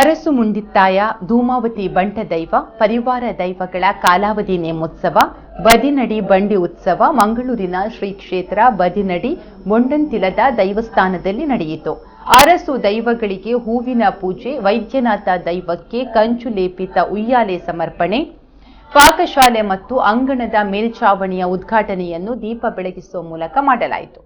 ಅರಸು ಮುಂಡಿತ್ತಾಯ ಧೂಮಾವತಿ ಬಂಟ ದೈವ, ಪರಿವಾರ ದೈವಗಳ ಕಾಲಾವಧಿ ನೇಮೋತ್ಸವ, ಬದಿನಡಿ ಬಂಡಿ ಉತ್ಸವ, ಮಂಗಳೂರಿನ ಶ್ರೀ ಕ್ಷೇತ್ರ ಬದಿನಡಿ, ಮೊಂಡಂತಿಲದ ದೈವಸ್ಥಾನದಲ್ಲಿ ನಡೆಯಿತು. ಅರಸು ದೈವಗಳಿಗೆ ಹೂವಿನ ಪೂಜೆ, ವೈದ್ಯನಾಥ ದೈವಕ್ಕೆ ಕಂಚು ಲೇಪಿತ ಉಯ್ಯಾಲೆ ಸಮರ್ಪಣೆ, ಪಾಕಶಾಲೆ ಮತ್ತು ಅಂಗಣದ ಮೇಲ್ಛಾವಣಿಯ ಉದ್ಘಾಟನೆಯನ್ನು ದೀಪ ಬೆಳಗಿಸುವ ಮೂಲಕ ಮಾಡಲಾಯಿತು.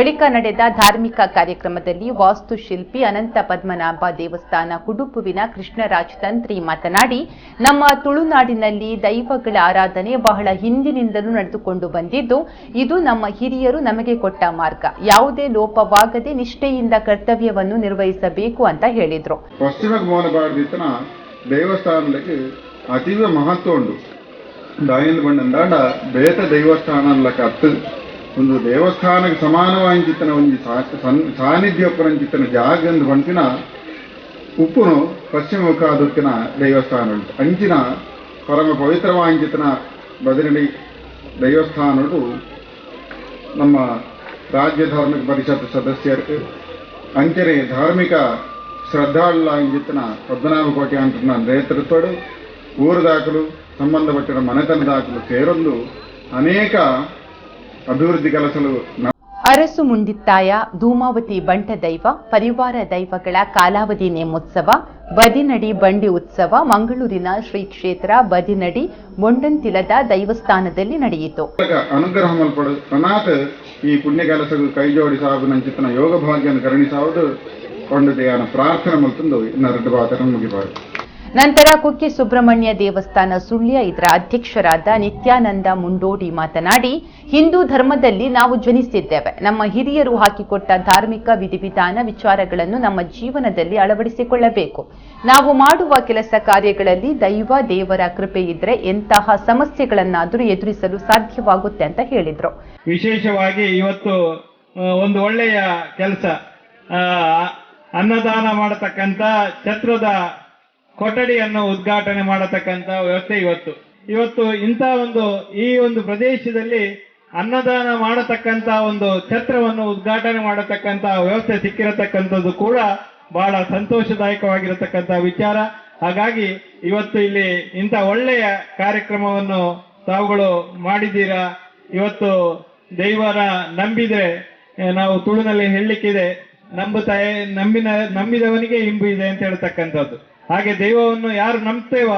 ಬಳಿಕ ನಡೆದ ಧಾರ್ಮಿಕ ಕಾರ್ಯಕ್ರಮದಲ್ಲಿ ವಾಸ್ತುಶಿಲ್ಪಿ ಅನಂತ ಪದ್ಮನಾಭ ದೇವಸ್ಥಾನ ಕುಡುಪುವಿನ ಕೃಷ್ಣರಾಜ್ ತಂತ್ರಿ ಮಾತನಾಡಿ, ನಮ್ಮ ತುಳುನಾಡಿನಲ್ಲಿ ದೈವಗಳ ಆರಾಧನೆ ಬಹಳ ಹಿಂದಿನಿಂದಲೂ ನಡೆದುಕೊಂಡು ಬಂದಿದ್ದು, ಇದು ನಮ್ಮ ಹಿರಿಯರು ನಮಗೆ ಕೊಟ್ಟ ಮಾರ್ಗ. ಯಾವುದೇ ಲೋಪವಾಗದೆ ನಿಷ್ಠೆಯಿಂದ ಕರ್ತವ್ಯವನ್ನು ನಿರ್ವಹಿಸಬೇಕು ಅಂತ ಹೇಳಿದರು. ಪಶ್ಚಿಮ ಕುಮಾರ భారతీతన దేవస్థానాలకి అతీవ మహత్వం ఉండు దాయింది ಒಂದು ದೇವಸ್ಥಾನಕ್ಕೆ ಸಮಾನವಾಗಿನ ಒಂಜಿ ಸಾನ್ನಿಧ್ಯ ಪುರಂಚಿತ್ತನ ಜಾಗಂದು ಬಂತಿನ ಉಪ್ಪುನು ಪಶ್ಚಿಮ ಮುಖಾದುಕ್ಕಿನ ದೇವಸ್ಥಾನ ಉಂಟು ಅಂಚಿನ ಪರಮ ಪವಿತ್ರವಾಗಿನ ಬದಲಿ ದೇವಸ್ಥಾನಡು ನಮ್ಮ ರಾಜ್ಯ ಧಾರ್ಮಿಕ ಪರಿಷತ್ ಸದಸ್ಯರು. ಅಂಚನೆ ಧಾರ್ಮಿಕ ಶ್ರದ್ಧಾಳುಲಾಗಿನ ಪದ್ಮನಾಭ ಕೋಟಿ ಅಂತ ನೇತೃತ್ವಡು ಊರು ದಾಖಲು ಸಂಬಂಧಪಟ್ಟ ಮನೆತನ ದಾಖಲು ಸೇರಲು ಅನೇಕ ಅಭಿವೃದ್ಧಿ ಕೆಲಸಗಳು ಅರಸು ಮುಂದಿತ್ತಾಯ ಧೂಮಾವತಿ ಬಂಟ ದೈವ ಪರಿವಾರ ದೈವಗಳ ಕಾಲಾವಧಿ ನೇಮೋತ್ಸವ ಬದಿನಡಿ ಬಂಡಿ ಉತ್ಸವ ಮಂಗಳೂರಿನ ಶ್ರೀ ಕ್ಷೇತ್ರ ಬದಿನಡಿ ಮೊಂಡಂತಿಲದ ದೈವಸ್ಥಾನದಲ್ಲಿ ನಡೆಯಿತು. ಅನುಗ್ರಹ ಅನಾಥ ಈ ಪುಣ್ಯ ಕೆಲಸಗಳು ಕೈ ಜೋಡಿ ಸಾಬು ನಂಚಿತ್ತನ ಯೋಗ ಭಾಗ್ಯನ ಕರುಣಿಸಾವುದು. ಕೊಂಡು ಪ್ರಾರ್ಥನೆ ಮಲ್ತಂದು ಇನ್ನ ಬಾತರ ಮುಗಿಬಾರದು. ನಂತರ ಕುಕ್ಕೆ ಸುಬ್ರಹ್ಮಣ್ಯ ದೇವಸ್ಥಾನ ಸುಳ್ಯ ಇದರ ಅಧ್ಯಕ್ಷರಾದ ನಿತ್ಯಾನಂದ ಮುಂಡೋಡಿ ಮಾತನಾಡಿ, ಹಿಂದೂ ಧರ್ಮದಲ್ಲಿ ನಾವು ಜನಿಸಿದ್ದೇವೆ. ನಮ್ಮ ಹಿರಿಯರು ಹಾಕಿಕೊಟ್ಟ ಧಾರ್ಮಿಕ ವಿಧಿವಿಧಾನ ವಿಚಾರಗಳನ್ನು ನಮ್ಮ ಜೀವನದಲ್ಲಿ ಅಳವಡಿಸಿಕೊಳ್ಳಬೇಕು. ನಾವು ಮಾಡುವ ಕೆಲಸ ಕಾರ್ಯಗಳಲ್ಲಿ ದೈವ, ದೇವರ ಕೃಪೆ ಇದ್ರೆ ಎಂತಹ ಸಮಸ್ಯೆಗಳನ್ನಾದರೂ ಎದುರಿಸಲು ಸಾಧ್ಯವಾಗುತ್ತೆ ಅಂತ ಹೇಳಿದ್ರು. ವಿಶೇಷವಾಗಿ ಇವತ್ತು ಒಂದು ಒಳ್ಳೆಯ ಕೆಲಸ ಅನ್ನದಾನ ಮಾಡತಕ್ಕಂತ ಛತ್ರದ ಕೊಠಡಿಯನ್ನು ಉದ್ಘಾಟನೆ ಮಾಡತಕ್ಕಂತ ವ್ಯವಸ್ಥೆ ಇವತ್ತು. ಇವತ್ತು ಇಂಥ ಒಂದು, ಈ ಒಂದು ಪ್ರದೇಶದಲ್ಲಿ ಅನ್ನದಾನ ಮಾಡತಕ್ಕಂತ ಒಂದು ಛತ್ರವನ್ನು ಉದ್ಘಾಟನೆ ಮಾಡತಕ್ಕಂತ ವ್ಯವಸ್ಥೆ ಸಿಕ್ಕಿರತಕ್ಕಂಥದ್ದು ಕೂಡ ಬಹಳ ಸಂತೋಷದಾಯಕವಾಗಿರತಕ್ಕಂತ ವಿಚಾರ. ಹಾಗಾಗಿ ಇವತ್ತು ಇಲ್ಲಿ ಇಂಥ ಒಳ್ಳೆಯ ಕಾರ್ಯಕ್ರಮವನ್ನು ತಾವುಗಳು ಮಾಡಿದ್ದೀರಾ? ಇವತ್ತು ದೈವರ ನಂಬಿದ್ರೆ ನಾವು ತುಳುನಲ್ಲಿ ಹೇಳಲಿಕ್ಕಿದೆ, ನಂಬುತ್ತಾಯೆ, ನಂಬಿನ, ನಂಬಿದವನಿಗೆ ಇಂಬು ಇದೆ ಅಂತ ಹೇಳ್ತಕ್ಕಂಥದ್ದು. ಹಾಗೆ ದೈವವನ್ನು ಯಾರು ನಂಬ್ತೇವ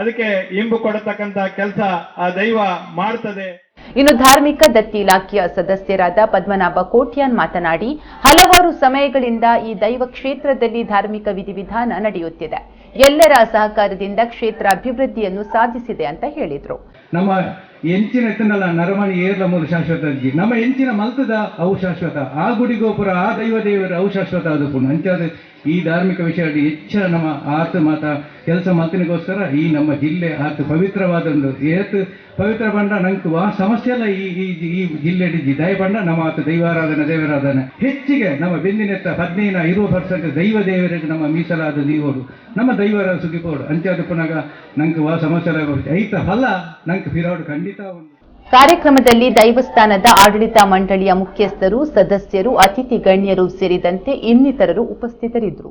ಅದಕ್ಕೆ ಇಂಬು ಕೊಡತಕ್ಕಂತ ಕೆಲಸ ಆ ದೈವ ಮಾಡ್ತದೆ. ಇನ್ನು ಧಾರ್ಮಿಕ ದತ್ತಿ ಇಲಾಖೆಯ ಸದಸ್ಯರಾದ ಪದ್ಮನಾಭ ಕೋಟ್ಯಾನ್ ಮಾತನಾಡಿ ಹಲವಾರು ಸಮಯಗಳಿಂದ ಈ ದೈವ ಕ್ಷೇತ್ರದಲ್ಲಿ ಧಾರ್ಮಿಕ ವಿಧಿವಿಧಾನ ನಡೆಯುತ್ತಿದೆ. ಎಲ್ಲರ ಸಹಕಾರದಿಂದ ಕ್ಷೇತ್ರ ಅಭಿವೃದ್ಧಿಯನ್ನು ಸಾಧಿಸಿದೆ ಅಂತ ಹೇಳಿದ್ರು. ನಮ್ಮ ಎಂಚಿನ ಎತ್ತನಲ್ಲ ನರಮಣಿ ಏರ್ಲ ಮೂಲ ಶಾಶ್ವತ ಅಜ್ಜಿ. ನಮ್ಮ ಎಂಚಿನ ಮಲ್ತದ ಅವು ಶಾಶ್ವತ ಆ ಗುಡಿ ಗೋಪುರ, ಆ ದೈವ ದೇವರು ಅವು ಶಾಶ್ವತ ಅದು ಪುಣ್ಯ. ಅಂಚಾದ ಈ ಧಾರ್ಮಿಕ ವಿಷಯದಲ್ಲಿ ಹೆಚ್ಚ ನಮ್ಮ ಆತ ಮಾತ ಕೆಲಸ ಮಾತಿನಗೋಸ್ಕರ ಈ ನಮ್ಮ ಜಿಲ್ಲೆ ಆತ ಪವಿತ್ರವಾದ ಒಂದು ಏತ್ ಪವಿತ್ರ ಬಂಡ ನಂಗೆ ಆ ಸಮಸ್ಯೆ ಎಲ್ಲ ಈ ಈ ಜಿಲ್ಲೆ ದಯ ಬಂಡ ನಮ್ಮ ಆತ ದೈವಾರಾಧನೆ, ದೇವರಾಧನೆ. ಹೆಚ್ಚಿಗೆ ನಮ್ಮ ಬೆಂದಿನೆತ್ತ ಹದಿನೈದು ಇರುವ ಪರ್ಸೆಂಟ್ ದೈವ ದೇವರಿಗೆ ನಮ್ಮ ಮೀಸಲಾದ ನೀವೋಡು. ನಮ್ಮ ದೈವರ ಸುಗಿಪೋಡು ಅಂಚಾದ ಪುನಗ ನಂಗೆ ವಾ ಸಮಸ್ಯೆ ಐತ ಫಲ ನಂಗೆ ಫಿರೋಡು ಖಂಡಿತ. ಕಾರ್ಯಕ್ರಮದಲ್ಲಿ ದೈವಸ್ಥಾನದ ಆಡಳಿತ ಮಂಡಳಿಯ ಮುಖ್ಯಸ್ಥರು ಸದಸ್ಯರು ಅತಿಥಿ ಗಣ್ಯರು ಸೇರಿದಂತೆ ಇನ್ನಿತರರು ಉಪಸ್ಥಿತರಿದ್ದರು.